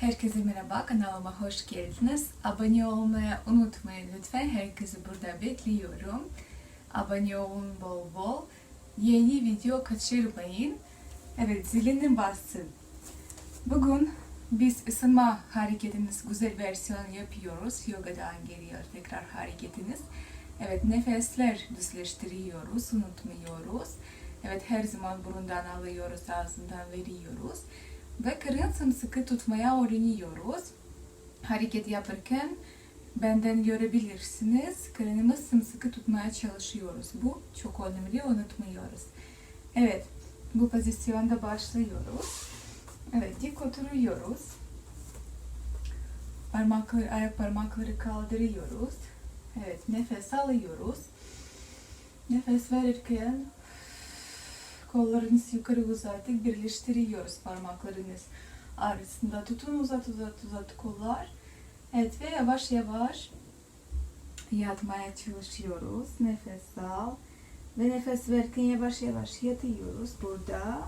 Herkese merhaba, kanalıma hoş geldiniz. Abone olmayı unutmayın lütfen. Herkesi burada bekliyorum. Abone olun bol bol. Yeni video kaçırmayın. Evet, zilini basın. Bugün biz ısınma hareketiniz güzel versiyon yapıyoruz. Yogadan geliyor tekrar hareketiniz. Evet, nefesler düzleştiriyoruz, unutmuyoruz. Evet, her zaman burundan alıyoruz, ağzından veriyoruz. Ve karın sımsıkı tutmaya öğreniyoruz. Hareket yaparken benden görebilirsiniz. Karnımız sımsıkı tutmaya çalışıyoruz. Bu çok önemli, unutmuyoruz. Evet, bu pozisyonda başlıyoruz. Evet, dik oturuyoruz. Parmakları, ayak parmakları kaldırıyoruz. Evet, nefes alıyoruz. Nefes verirken kollarınızı yukarı uzatıp birleştiriyoruz parmaklarınız arasında. Tutun uzat uzat uzat kollar. Evet ve yavaş yavaş yatmaya çalışıyoruz. Nefes al. Ve nefes verirken yavaş yavaş yatıyoruz burada.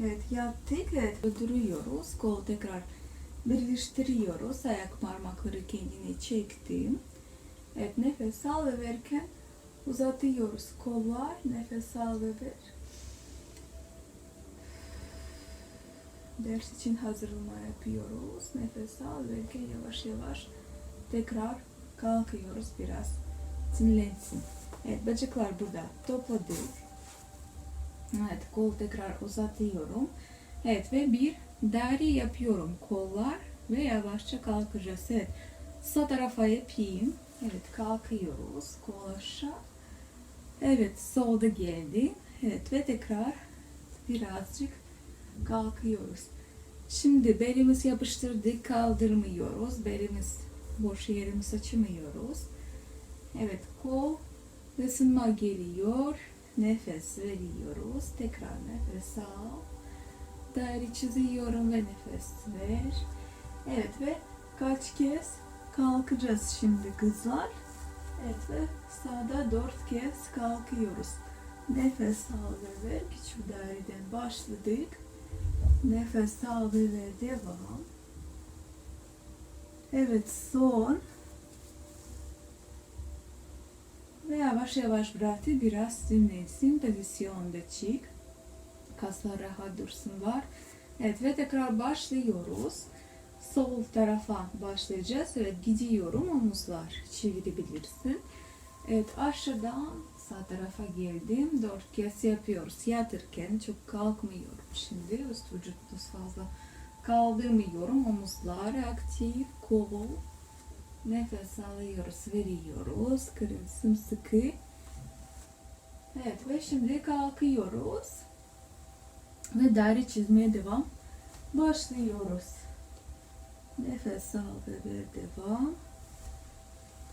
Evet yattık. Evet duruyoruz. Kol tekrar birleştiriyoruz. Ayak parmakları kendine çektim. Evet nefes al ve verirken uzatıyoruz kollar. Nefes al ve ver. Ders için hazırlama yapıyoruz. Nefes al ve yavaş yavaş tekrar kalkıyoruz biraz. Dinlensin. Evet bacaklar burada topladık. Evet kol tekrar uzatıyorum. Evet ve bir dari yapıyorum kollar ve yavaşça kalkacağız. Evet sağ tarafa yapayım. Evet kalkıyoruz. Kol aşağı. Evet solda geldi. Evet ve tekrar birazcık kalkıyoruz. Şimdi belimizi yapıştırdık kaldırmıyoruz. Belimiz boş yerimizi açmıyoruz. Evet kol ısınma geliyor. Nefes veriyoruz. Tekrar nefes al. Daire çiziyorum ve nefes ver. Evet ve kaç kez kalkacağız şimdi kızlar. Evet ve sağda dört kez kalkıyoruz. Nefes al ve ver. Küçük daireden başladık. Nefes al ve ver. Devam. Evet son. Ve yavaş yavaş bıraktı. Biraz dinlensin. Pozisyonda çık. Kaslar rahat dursunlar. Evet ve tekrar başlıyoruz. Sol tarafa başlayacağız. Evet gidiyorum. Omuzlar çevirebilirsin. Evet aşağıdan sağ tarafa geldim. Dört kez yapıyoruz. Yatırken çok kalkmıyorum. Şimdi üst vücudumuz fazla kaldırmıyorum. Omuzlar aktif. Kol. Nefes alıyoruz. Veriyoruz. Karın sımsıkı. Evet ve şimdi kalkıyoruz. Ve daire çizmeye devam. Başlıyoruz. Nefes al ve ver devam.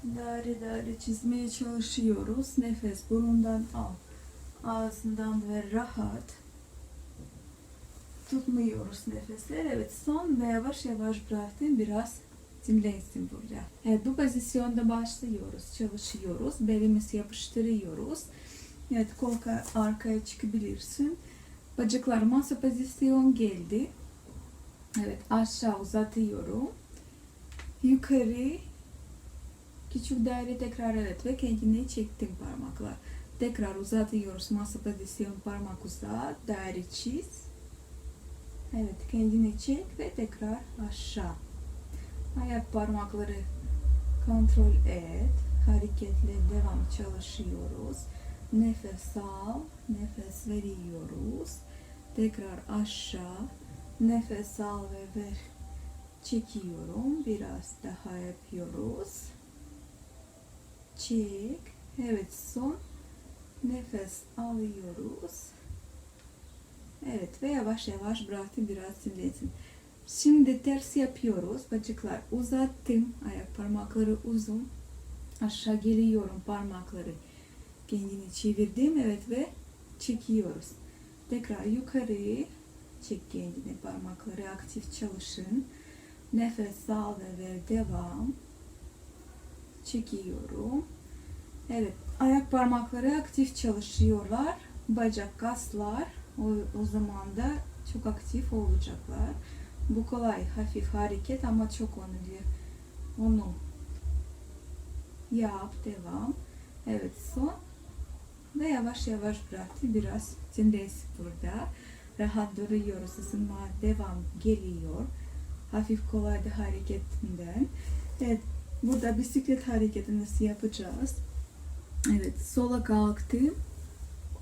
Daire daire çizmeye çalışıyoruz. Nefes burundan al. Ağzından ver rahat. Tutmuyoruz nefesleri. Evet son ve yavaş yavaş bıraktım. Biraz dinlensin burada. Evet bu pozisyonda başlıyoruz. Çalışıyoruz. Belimizi yapıştırıyoruz. Evet kol arkaya çıkabilirsin. Bacaklar masa pozisyon geldi. Evet aşağı uzatıyorum. Yukarı küçük daire tekrar evet ve kendine çektim parmaklar. Tekrar uzatıyoruz masa pozisyon parmak uzat daire çiz. Evet kendine çek ve tekrar aşağı. Ayak parmakları kontrol et. Hareketle devam çalışıyoruz. Nefes al, nefes veriyoruz. Tekrar aşağı. Nefes al ve ver. Çekiyorum. Biraz daha yapıyoruz. Çek. Evet son. Nefes alıyoruz. Evet ve yavaş yavaş bıraktım biraz dinlesin. Şimdi ters yapıyoruz. Bacaklar uzattım. Ayak parmakları uzun. Aşağı geliyorum parmakları. Kendini çevirdim. Evet ve çekiyoruz. Tekrar yukarı çek kendini parmakları aktif çalışın. Nefes al ve ver devam. Çekiyorum. Evet ayak parmakları aktif çalışıyorlar. Bacak kaslar o, o zaman da çok aktif olacaklar. Bu kolay, hafif hareket ama çok önemli. Onu yap, devam. Evet, son. Ve yavaş yavaş bıraktı. Biraz dinlensin burada. Rahat duruyoruz. Isınma devam geliyor. Hafif kolay da hareketinden. Evet, burada bisiklet hareketi nasıl yapacağız? Evet, sola kalktım.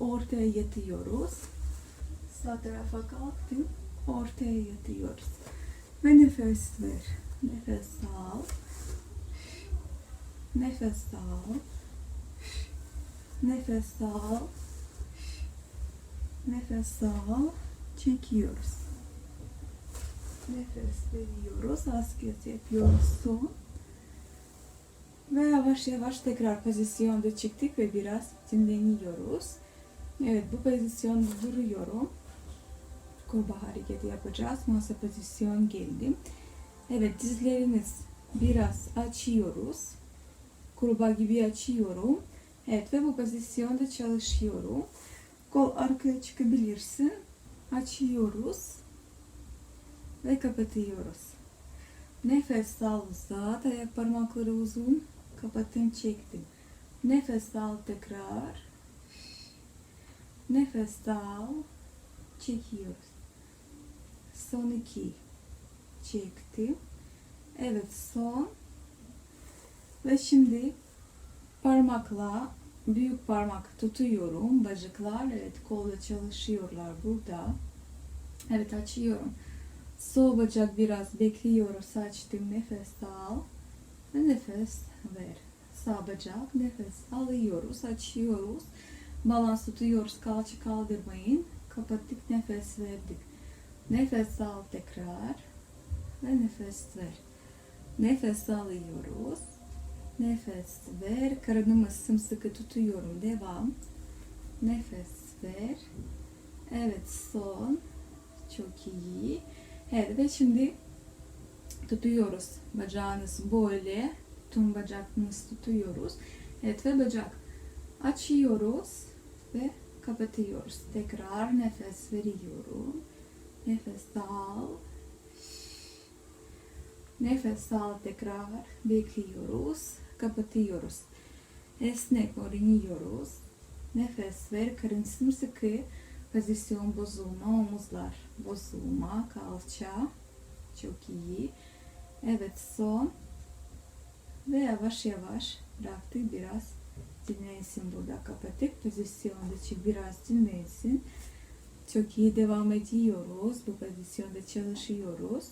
Ortaya yatıyoruz. Sağ tarafa kalktım. Ortaya yatıyoruz. Ve nefes ver. Nefes al. Nefes al. Nefes al. Nefes al. Çekiyoruz. Nefes veriyoruz. Az göz yapıyoruz. Son. Ve yavaş yavaş tekrar pozisyonda çıktık ve biraz dinleniyoruz. Evet bu pozisyonda duruyorum. Kurbağa hareketi yapacağız. Masa pozisyon geldim. Evet dizlerimiz biraz açıyoruz. Kurbağa gibi açıyorum. Evet ve bu pozisyonda çalışıyorum. Kol arkaya çıkabilirsin. Açıyoruz. Ve kapatıyoruz. Nefes al uzat. Ayak parmakları uzun. Kapattım çektim. Nefes al tekrar. Nefes al. Çekiyoruz. Son iki. Çektim. Evet son. Ve şimdi parmakla büyük parmak tutuyorum. Bacaklar evet kolda çalışıyorlar burada. Evet açıyorum. Sol bacak biraz bekliyoruz. Açtım nefes al. Nefes ver. Sağ bacak nefes alıyoruz. Açıyoruz. Balans tutuyoruz. Kalça kaldırmayın. Kapattık nefes verdik. Nefes al tekrar. Ve nefes ver. Nefes alıyoruz. Nefes ver. Karnımı sımsıkı tutuyorum. Devam. Nefes ver. Evet son. Çok iyi. Evet ve şimdi tutuyoruz. Bacağınız böyle. Tüm bacağınızı tutuyoruz. Evet ve bacak açıyoruz ve kapatıyoruz. Tekrar nefes veriyorum. Nefes al. Nefes al tekrar. Bekliyoruz. Kapatıyoruz. Esnek oynuyoruz. Nefes ver. Karın sımsıkı. Pozisyon bozulma. Omuzlar bozulma. Kalça. Çok iyi. Evet son. Ve yavaş yavaş bıraktık biraz dinlensin burada kapattık. Pozisyonda çık biraz dinlensin. Çok iyi devam ediyoruz. Bu pozisyonda çalışıyoruz.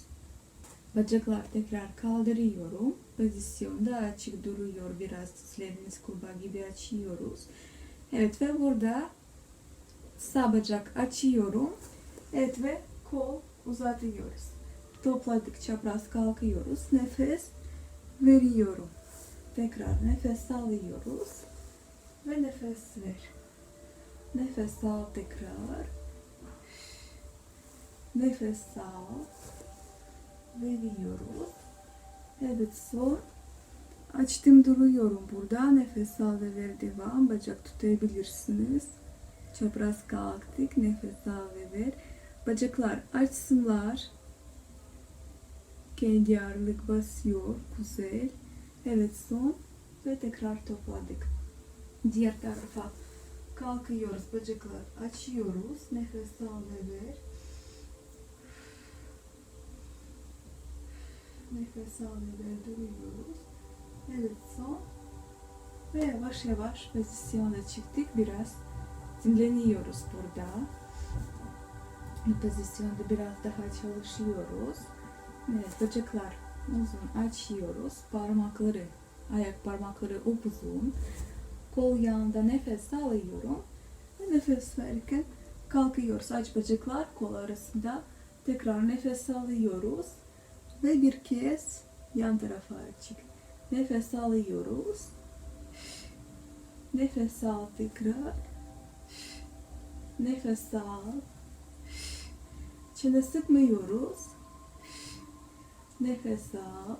Bacaklar tekrar kaldırıyorum. Pozisyonda açık duruyor. Biraz dizlerimiz kurbağa gibi açıyoruz. Evet ve burada sağ bacak açıyorum. Evet ve kol uzatıyoruz. Topladık çapraz kalkıyoruz. Nefes veriyorum. Tekrar nefes alıyoruz. Ve nefes ver. Nefes al tekrar. Nefes al. Veriyoruz. Evet son. Açtım duruyorum burada. Nefes al ve ver devam. Bacak tutabilirsiniz. Çapraz kalktık. Nefes al ve ver. Bacaklar açsınlar. Kendi basıyor. Güzel. Evet son. Ve tekrar topladık. Diğer tarafa kalkıyoruz. Bacaklar açıyoruz. Nefes al ve ver. Nefes al ve ver. Duruyoruz. Evet son. Ve yavaş yavaş pozisyona çıktık. Biraz dinleniyoruz burada. Bu pozisyonda biraz daha çalışıyoruz. Evet, bacaklar uzun açıyoruz. Parmakları, ayak parmakları upuzun. Kol yanında nefes alıyorum. Ve nefes verirken kalkıyoruz. Aç bacaklar kol arasında. Tekrar nefes alıyoruz. Ve bir kez yan tarafa açık. Nefes alıyoruz. Nefes al tekrar. Nefes al. Çene sıkmıyoruz. Nefes al.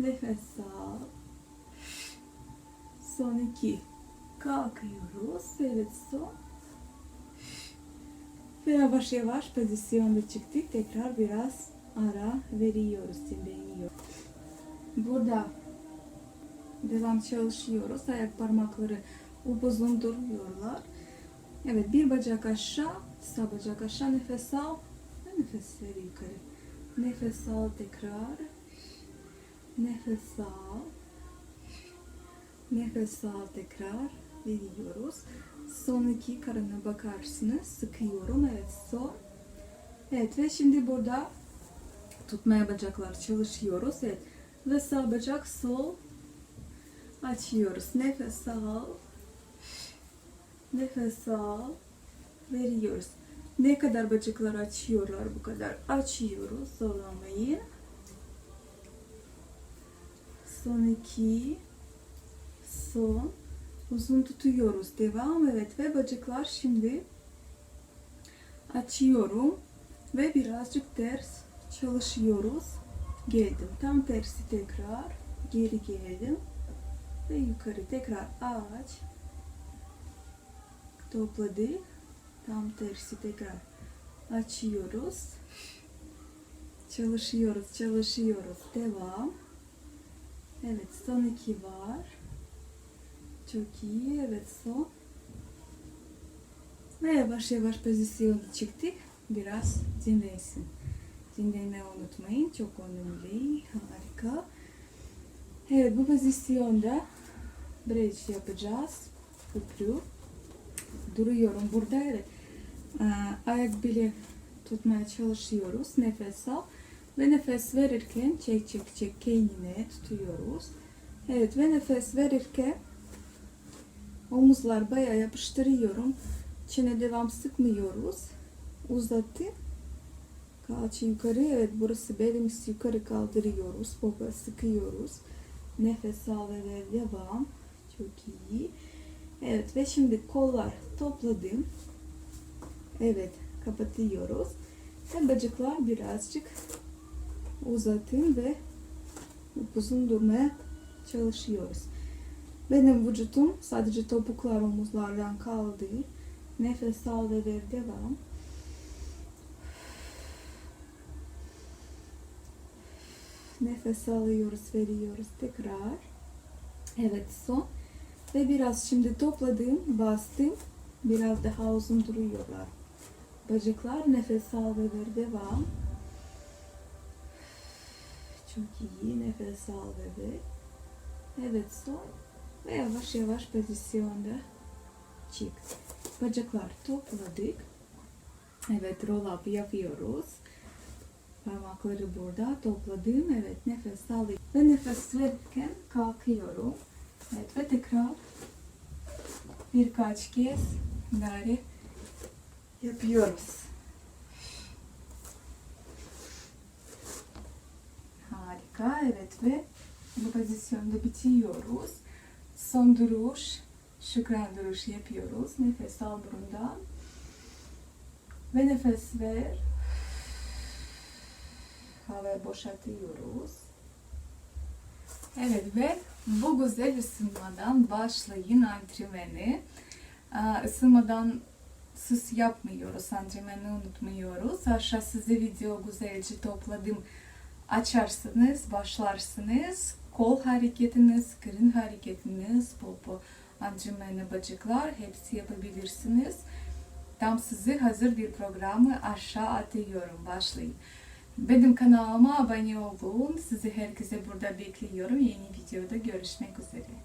Nefes al. Son iki. Kalkıyoruz. Evet son. Ve yavaş yavaş pozisyonda çıktık. Tekrar biraz ara veriyoruz, dinleniyor. Burada devam çalışıyoruz. Ayak parmakları upuzun duruyorlar. Evet bir bacak aşağı, sağ bacak aşağı nefes al ve nefes ver yukarı. Nefes al tekrar. Nefes al. Nefes al tekrar. Veriyoruz. Son iki karına bakarsınız. Sıkıyorum. Evet son. Evet ve şimdi burada tutmaya bacaklar çalışıyoruz. Evet. Ve sağ bacak sol. Açıyoruz. Nefes al. Nefes al. Veriyoruz. Ne kadar bacaklar açıyorlar bu kadar açıyoruz. Zorlamayın. Son iki. Son. Uzun tutuyoruz. Devam. Evet ve bacaklar şimdi açıyorum. Ve birazcık ters çalışıyoruz. Geldim. Tam tersi tekrar. Geri geldim. Ve yukarı tekrar aç. Topladık. Tam tersi tekrar açıyoruz. Çalışıyoruz, çalışıyoruz. Devam. Evet, son iki var. Çok iyi. Evet, son. Ve yavaş yavaş pozisyona çıktık. Biraz dinlensin. Dinlemeyi unutmayın. Çok önemli. Harika. Evet, bu pozisyonda bridge yapacağız. Köprü. Duruyorum burada. Evet. Ee, ayak bile tutmaya çalışıyoruz. Nefes al. Ve nefes verirken çek çek çek kendine tutuyoruz. Evet ve nefes verirken omuzlar bayağı yapıştırıyorum. Çene devam sıkmıyoruz. Uzattım. Kalça yukarı. Evet burası belimiz yukarı kaldırıyoruz. Popa sıkıyoruz. Nefes al ve. Devam. Çok iyi. Evet ve şimdi kollar topladım. Evet kapatıyoruz. Ve bacaklar birazcık uzatın ve uzun durmaya çalışıyoruz. Benim vücudum sadece topuklar omuzlardan kaldı. Nefes al ve ver devam. Nefes alıyoruz, veriyoruz tekrar. Evet son. Ve biraz şimdi topladım, bastım. Biraz daha uzun duruyorlar. Bacaklar nefes al ve ver devam. Çok iyi. Nefes al ve ver. Evet son. Ve yavaş yavaş pozisyonda çık. Bacaklar topladık. Evet roll up yapıyoruz. Parmakları burada topladım. Evet nefes alıyorum. Ve nefes verirken kalkıyorum. Evet ve tekrar birkaç kez gayri yapıyoruz. Harika. Evet ve bu pozisyonda bitiyoruz. Son duruş, şükran duruş yapıyoruz. Nefes al burundan. Ve nefes ver. Havayı boşaltıyoruz. Evet ve bu güzel ısınmadan başlayın antrenmanı. Isınmadan sus yapmıyoruz, antrenmanı unutmuyoruz. Aşağı size video güzelce topladım. Açarsınız, başlarsınız. Kol hareketiniz, karın hareketiniz, popo antrenmanı bacaklar hepsi yapabilirsiniz. Tam size hazır bir programı aşağı atıyorum. Başlayın. Benim kanalıma abone olun. Sizi herkese burada bekliyorum. Yeni videoda görüşmek üzere.